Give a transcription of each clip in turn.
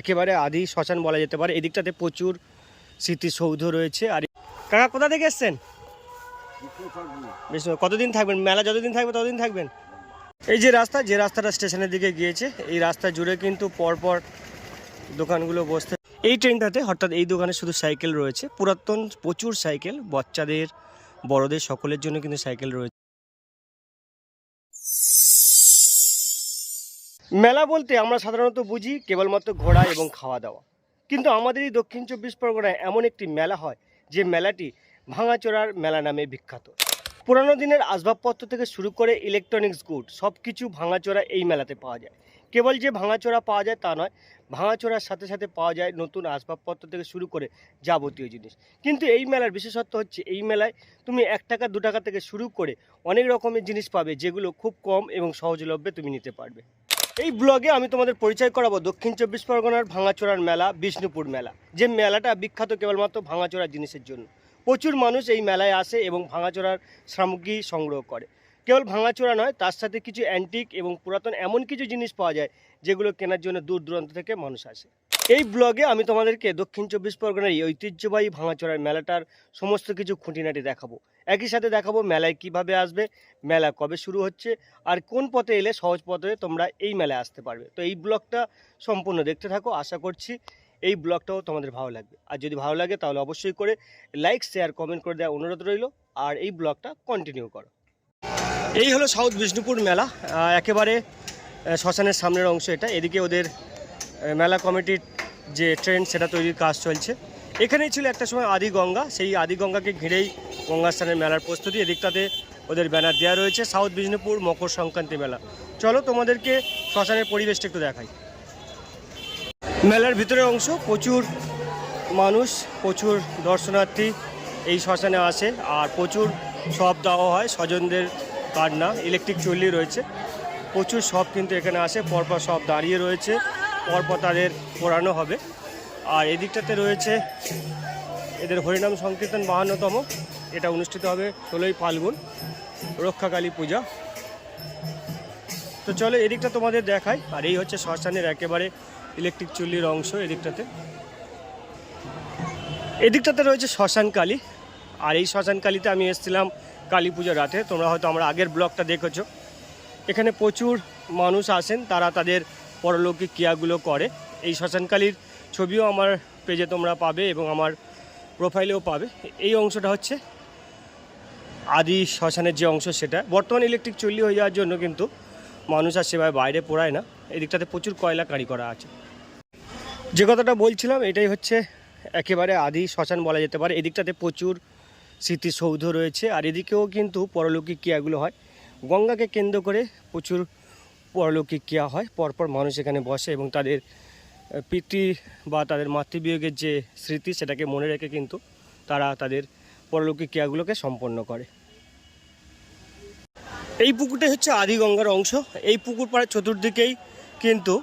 একেবারে আদি শ্মশান বলা যেতে পারে। এদিকটাতে প্রচুর স্মৃতিসৌধ রয়েছে। আর কাকা, কোথা থেকে এসছেন? বেশ কতদিন থাকবেন? মেলা যতদিন থাকবে ততদিন থাকবেন? এই যে রাস্তা, যে রাস্তাটা স্টেশনের দিকে গিয়েছে, এই রাস্তা জুড়ে কিন্তু পরপর দোকানগুলো বসতে এই ট্রেনটাতে অর্থাৎ এই দোকানে শুধু সাইকেল রয়েছে। পুরাতন প্রচুর সাইকেল, বাচ্চাদের, বড়দের, সকলের জন্য কিন্তু সাইকেল রয়েছে। মেলা বলতে আমরা সাধারণত বুঝি কেবলমাত্র ঘোরা এবং খাওয়া দাওয়া। কিন্তু আমাদের এই দক্ষিণ চব্বিশ পরগনায় এমন একটি মেলা হয়, যে মেলাটি ভাঙাচোরার মেলা নামে বিখ্যাত। পুরানো দিনের আসবাবপত্র থেকে শুরু করে ইলেকট্রনিক্স গুড সব কিছু ভাঙাচোরা এই মেলাতে পাওয়া যায়। কেবল যে ভাঙাচোরা পাওয়া যায় তা নয়, ভাঙাচোরার সাথে সাথে পাওয়া যায় নতুন আসবাবপত্র থেকে শুরু করে যাবতীয় জিনিস। কিন্তু এই মেলার বিশেষত্ব হচ্ছে, এই মেলায় তুমি এক টাকা, দু টাকা থেকে শুরু করে অনেক রকমের জিনিস পাবে, যেগুলো খুব কম এবং সহজলভ্যে তুমি নিতে পারবে। এই ব্লগে আমি তোমাদের পরিচয় করাবো দক্ষিণ চব্বিশ পরগনার ভাঙাচোরার মেলা, বিষ্ণুপুর মেলা। যে মেলাটা বিখ্যাত কেবলমাত্র ভাঙাচোরা জিনিসের জন্য। প্রচুর মানুষ এই মেলায় আসে এবং ভাঙাচোরার সামগ্রী সংগ্রহ করে। কেবল ভাঙাচোরা নয়, তার সাথে কিছু অ্যান্টিক এবং পুরাতন এমন কিছু জিনিস পাওয়া যায়, যেগুলো কেনার জন্য দূর দূরান্ত থেকে মানুষ আসে। এই ব্লগে আমি তোমাদেরকে দক্ষিণ চব্বিশ পরগনার এই ঐতিহ্যবাহী ভাঙাচোরার মেলাটার সমস্ত কিছু খুঁটিনাটি দেখাবো। একই সাথে দেখাবো মেলায় কীভাবে আসবে, মেলা কবে শুরু হচ্ছে, আর কোন পথে এলে সহজ পথে তোমরা এই মেলায় আসতে পারবে। তো এই ব্লগটা সম্পূর্ণ দেখতে থাকো, আশা করছি এই ব্লগটাও তোমাদের ভালো লাগবে। আর যদি ভালো লাগে তাহলে অবশ্যই করে লাইক শেয়ার কমেন্ট করে দেওয়া অনুরোধ রইল, আর এই ব্লগটা কন্টিনিউ করো। এই হলো সাউথ বিষ্ণুপুর মেলা। একেবারে শ্মশানের সামনের অংশ এটা। এদিকে ওদের মেলা কমিটির যে ট্রেন, সেটা তৈরির কাজ চলছে। এখানেই ছিল একটা সময় আদি গঙ্গা। সেই আদি গঙ্গাকে ঘিরেই গঙ্গা স্থানের মেলার প্রস্তুতি। এদিকটাতে ওদের ব্যানার দেওয়া রয়েছে, সাউথ বিষ্ণুপুর মকর সংক্রান্তি মেলা। চলো তোমাদেরকে শ্মশানের পরিবেশটা একটু দেখাই। মেলার ভিতরের অংশ, প্রচুর মানুষ, প্রচুর দর্শনার্থী এই শ্মশানে আসে। আর প্রচুর সব দেওয়া হয়, স্বজনদের কার্ড না ইলেকট্রিক চল্লি রয়েছে। প্রচুর সব কিন্তু এখানে আসে, পরপর সব দাঁড়িয়ে রয়েছে। পরপর তাদের পোড়ানো হবে। আর এদিকটাতে রয়েছে এদের হরিনাম সংকীর্তন বাহান্নতম। এটা অনুষ্ঠিত হবে ষোলোই ফাল্গুন, রক্ষাকালী পূজা। তো চলো এদিকটা তোমাদের দেখাই। আর এই হচ্ছে শ্মশানের একেবারে ইলেকট্রিক চুল্লির অংশ এদিকটাতে। এদিকটাতে রয়েছে শ্মশান কালী। আর এই শ্মশান কালীতে আমি এসেছিলাম কালী পুজোর রাতে। তোমরা হয়তো আমরা আগের ব্লগটা দেখেছ। এখানে প্রচুর মানুষ আসেন। তারা তাদের পরলৌকিক ক্রিয়াগুলো করে। এই শ্মশানকালীর ছবিও আমার পেজে তোমরা পাবে এবং আমার প্রোফাইলেও পাবে। এই অংশটা হচ্ছে আদি শ্মশানের যে অংশ সেটা। বর্তমানে ইলেকট্রিক চল্লি হয়ে যাওয়ার জন্য কিন্তু মানুষ আর সেভাবে বাইরে পোড়ায় না। এদিকটাতে প্রচুর কয়লা কারি করা আছে। যে কথাটা বলছিলাম, এটাই হচ্ছে একেবারে আদি শ্মশান বলা যেতে পারে। এদিকটাতে প্রচুর স্মৃতিসৌধ রয়েছে। আর এদিকেও কিন্তু পরলৌকিক ক্রিয়াগুলো হয়। গঙ্গাকে কেন্দ্র করে প্রচুর পরলৌকিক ক্রিয়া হয়, পরপর মানুষ এখানে বসে এবং তাদের পিতৃ বা তাদের মাতৃবিয়োগের যে স্মৃতি সেটাকে মনে রেখে কিন্তু তারা তাদের পরলৌকিক ক্রিয়াগুলোকে সম্পন্ন করে। এই পুকুরটাই হচ্ছে আদি গঙ্গার অংশ। এই পুকুর পাড়ের চতুর্দিকেই কিন্তু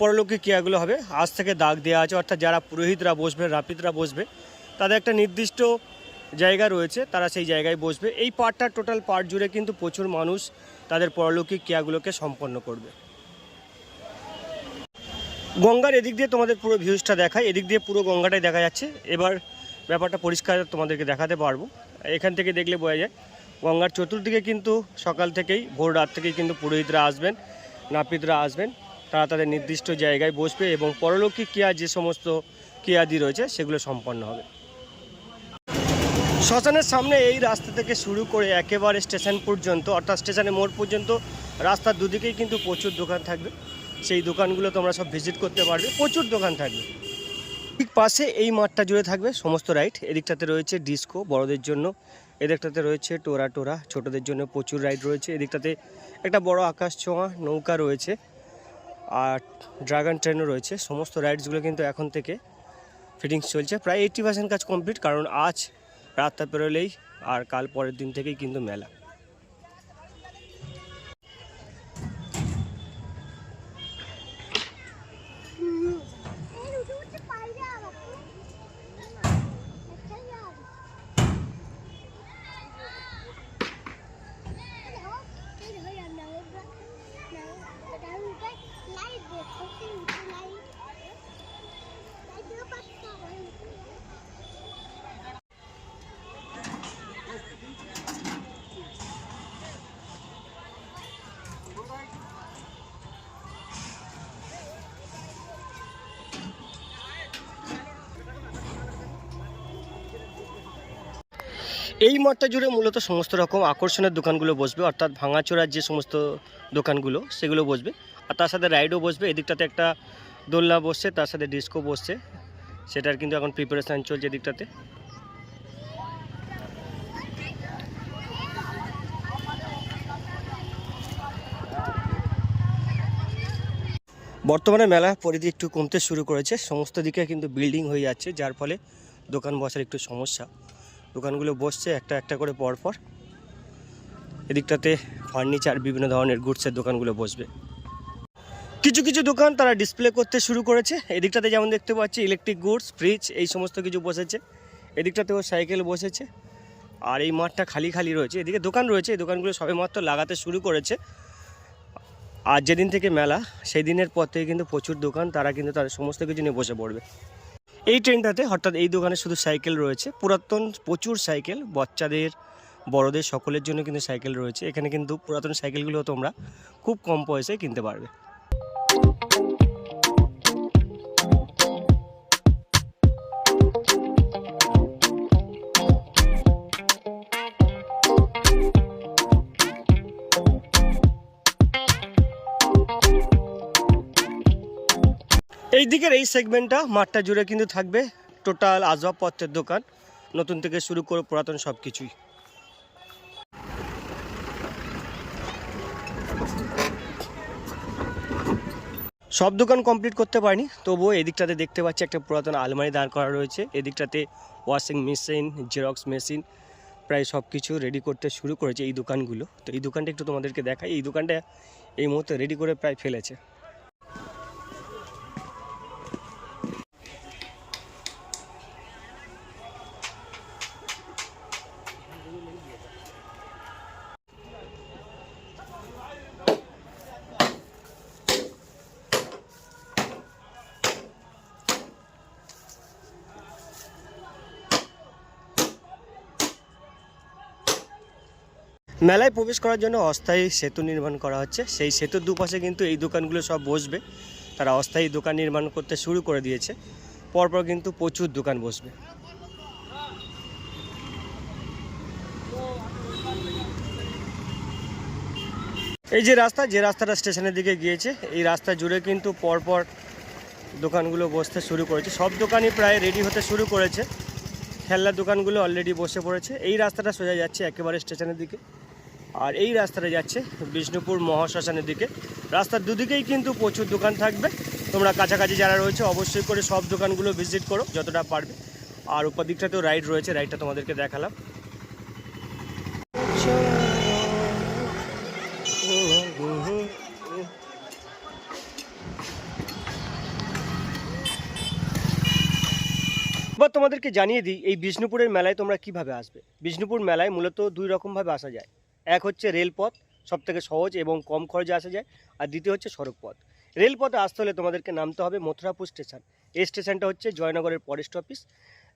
পরলৌকিক ক্রিয়াগুলো হবে। আজ থেকে দাগ দেওয়া আছে, অর্থাৎ যারা পুরোহিতরা বসবে রাপিতরা বসবে, তাদের একটা নির্দিষ্ট জায়গা রয়েছে, তারা সেই জায়গায় বসবে। এই পার্টটা টোটাল পার্ট জুড়ে কিন্তু প্রচুর মানুষ তাদের পরলৌকিক ক্রিয়াগুলোকে সম্পন্ন করবে। গঙ্গার এদিক দিয়ে তোমাদের পুরো ভিউজটা দেখায় এদিক দিয়ে পুরো গঙ্গাটাই দেখা যাচ্ছে। এবার ব্যাপারটা পরিষ্কার তোমাদেরকে দেখাতে পারব। এখান থেকে দেখলে বোঝা যায়, গঙ্গার চতুর্দিকে কিন্তু সকাল থেকেই, ভোর রাত থেকেই কিন্তু পুরোহিতরা আসবেন, নাপিতরা আসবেন। তারা তাদের নির্দিষ্ট জায়গায় বসবে এবং পরলৌকিক ক্রিয়া যে সমস্ত ক্রিয়াদি রয়েছে, সেগুলো সম্পন্ন হবে। শ্মশানের সামনে এই রাস্তা থেকে শুরু করে একেবারে স্টেশন পর্যন্ত, অর্থাৎ স্টেশনের মোড় পর্যন্ত, রাস্তার দুদিকেই কিন্তু প্রচুর দোকান থাকবে। সেই দোকানগুলো তোমরা সব ভিজিট করতে পারবে। প্রচুর দোকান থাকবে। ঠিক পাশে এই মাঠটা জুড়ে থাকবে সমস্ত রাইড এদিকটাতে রয়েছে ডিস্কো বড়দের জন্য। এদিকটাতে রয়েছে টোরা টোরা, ছোটদের জন্য প্রচুর রাইড রয়েছে। এদিকটাতে একটা বড় আকাশ ছোঁয়া, নৌকা রয়েছে। আর ড্রাগন ট্রেনও রয়েছে। সমস্ত রাইডসগুলো কিন্তু এখন থেকে ফিটিংস চলছে। প্রায় এইট্টি পার্সেন্ট কাজ কমপ্লিট কারণ আজ রাতটা পেরোলেই আর কাল পরের দিন থেকেই কিন্তু মেলা। এই মাঠটা জুড়ে মূলত সমস্ত রকম আকর্ষণের দোকানগুলো বসবে, অর্থাৎ ভাঙাচোরার যে সমস্ত দোকানগুলো, সেগুলো বসবে। আর তার সাথে রাইডও বসবে, এদিকটাতে একটা দোলনা বসছে, তার সাথে ডিস্কো বসছে। সেটার কিন্তু এখন প্রিপারেশান চলছে এদিকটাতে। বর্তমানে মেলা পরিধি একটু কমতে শুরু করেছে, সমস্ত দিকে কিন্তু বিল্ডিং হয়ে যাচ্ছে, যার ফলে দোকান বসার একটু সমস্যা। দোকানগুলো বসছে একটা একটা করে পরপর এদিকটাতে ফার্নিচার, বিভিন্ন ধরনের গুডসের দোকানগুলো বসবে। কিছু কিছু দোকান তারা ডিসপ্লে করতে শুরু করেছে। এদিকটাতে যেমন দেখতে পাচ্ছি ইলেকট্রিক গুডস ফ্রিজ এই সমস্ত কিছু বসেছে। এদিকটাতেও সাইকেল বসেছে। আর এই মাঠটা খালি খালি রয়েছে। এদিকে দোকান রয়েছে। এই দোকানগুলো সবেমাত্র লাগাতে শুরু করেছে। আর যেদিন থেকে মেলা সেই দিনের পর থেকে কিন্তু প্রচুর দোকান, তারা কিন্তু তাদের সমস্ত কিছু নিয়ে বসে পড়বে। এই ট্রেনটাতে অর্থাৎ এই দোকানে শুধু সাইকেল রয়েছে। পুরাতন প্রচুর সাইকেল, বাচ্চাদের, বড়দের, সকলের জন্য কিন্তু সাইকেল রয়েছে। এখানে কিন্তু পুরাতন সাইকেলগুলো তোমরা খুব কম পয়সায় কিনতে পারবে। এই দিকের এই সেগমেন্টটা মাঠটা জুড়ে কিন্তু থাকবে টোটাল আসবাবপত্রের দোকান। নতুন থেকে শুরু করে পুরাতন সব কিছুই সব দোকান কমপ্লিট করতে পারিনি, তবুও এদিকটাতে দেখতে পাচ্ছি একটা পুরাতন আলমারি দাঁড় করা রয়েছে। এদিকটাতে ওয়াশিং মেশিন জেরক্স মেশিন প্রায় সব কিছু রেডি করতে শুরু করেছে এই দোকানগুলো। তো এই দোকানটা একটু তোমাদেরকে দেখাই। এই দোকানটা এই মুহূর্তে রেডি করে প্রায় ফেলেছে। মেলায় প্রবেশ করার জন্য অস্থায়ী সেতু নির্মাণ করা হচ্ছে। সেই সেতুর দুপাশে কিন্তু এই দোকানগুলো সব বসবে। তারা অস্থায়ী দোকান নির্মাণ করতে শুরু করে দিয়েছে। পরপর কিন্তু প্রচুর দোকান বসবে। এই যে রাস্তা, যে রাস্তাটা স্টেশনের দিকে গিয়েছে, এই রাস্তা জুড়ে কিন্তু পরপর দোকানগুলো বসতে শুরু করেছে। সব দোকানই প্রায় রেডি হতে শুরু করেছে। খেলনার দোকানগুলো অলরেডি বসে পড়েছে। এই রাস্তাটা সোজা যাচ্ছে একেবারে স্টেশনের দিকে। আর এই রাস্তাটা যাচ্ছে বিষ্ণুপুর মহাশ্মশানের দিকে। রাস্তার দুদিকেই কিন্তু প্রচুর দোকান থাকবে। তোমরা কাছাকাছি যারা রয়েছে অবশ্যই করে সব দোকানগুলো ভিজিট করো, যতটা পারবে। আর উপর দিকটাতেও রাইড রয়েছে রাইডটা তোমাদেরকে দেখালাম। তোমাদেরকে জানিয়ে দিই, এই বিষ্ণুপুরের মেলায় তোমরা কীভাবে আসবে? বিষ্ণুপুর মেলায় মূলত দুই রকমভাবে আসা যায়। এক হচ্ছে রেলপথ সব থেকে সহজ এবং কম খরচে আসা যায়, আর দ্বিতীয় হচ্ছে সড়ক পথ রেলপথে আসতে হলে তোমাদেরকে নামতে হবে মথুরাপুর স্টেশন। এই স্টেশনটা হচ্ছে জয়নগরের ফরেস্ট অফিস।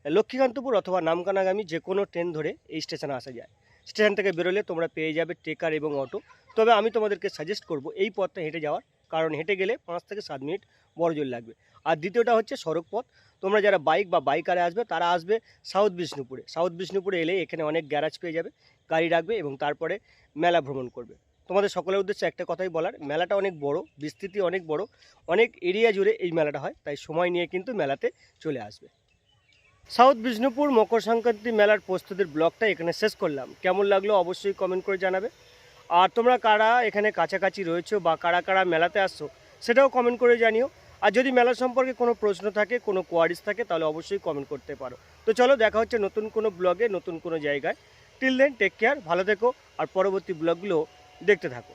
লক্ষ্মীকান্তপুর অথবা নামকানাগামী যে কোনো ট্রেন ধরে এই স্টেশনে আসা যায়। স্টেশন থেকে বেরোলে তোমরা পেয়ে যাবে ট্রেকার এবং অটো। তবে আমি তোমাদেরকে সাজেস্ট করব এই পথটা হেঁটে যাওয়ার, কারণ হেঁটে গেলে পাঁচ থেকে সাত মিনিট বড় জোর লাগবে। আর দ্বিতীয়টা হচ্ছে সড়ক পথ তোমরা যারা বাইক বা বাইকারে আসবে, তারা আসবে সাউথ বিষ্ণুপুরে। সাউথ বিষ্ণুপুরে এলে এখানে অনেক গ্যারাজ পেয়ে যাবে। গাড়ি রাখবে এবং তারপরে মেলা ভ্রমণ করবে। তোমাদের সকলের উদ্দেশ্যে একটা কথাই বলার, মেলাটা অনেক বড়, বিস্তৃতি অনেক বড়, অনেক এরিয়া জুড়ে এই মেলাটা হয়, তাই সময় নিয়ে কিন্তু মেলাতে চলে আসবে। সাউথ বিষ্ণুপুর মকর সংক্রান্তি মেলার প্রস্তুতির ব্লগটা এখানে শেষ করলাম। কেমন লাগল অবশ্যই কমেন্ট করে জানাবে। আর তোমরা কারা এখানে কাছাকাছি রয়েছো বা কারা কারা মেলাতে আসছো, সেটাও কমেন্ট করে জানিও। আর যদি মেলা সম্পর্কে কোনো প্রশ্ন থাকে, কোনো কোয়ারিজ থাকে, তাহলে অবশ্যই কমেন্ট করতে পারো। তো চলো দেখা হচ্ছে নতুন কোনো ব্লগে, নতুন কোনো জায়গায়। টিল দেন টেক কেয়ার ভালো থেকো আর পরবর্তী ব্লগগুলো দেখতে থাকো।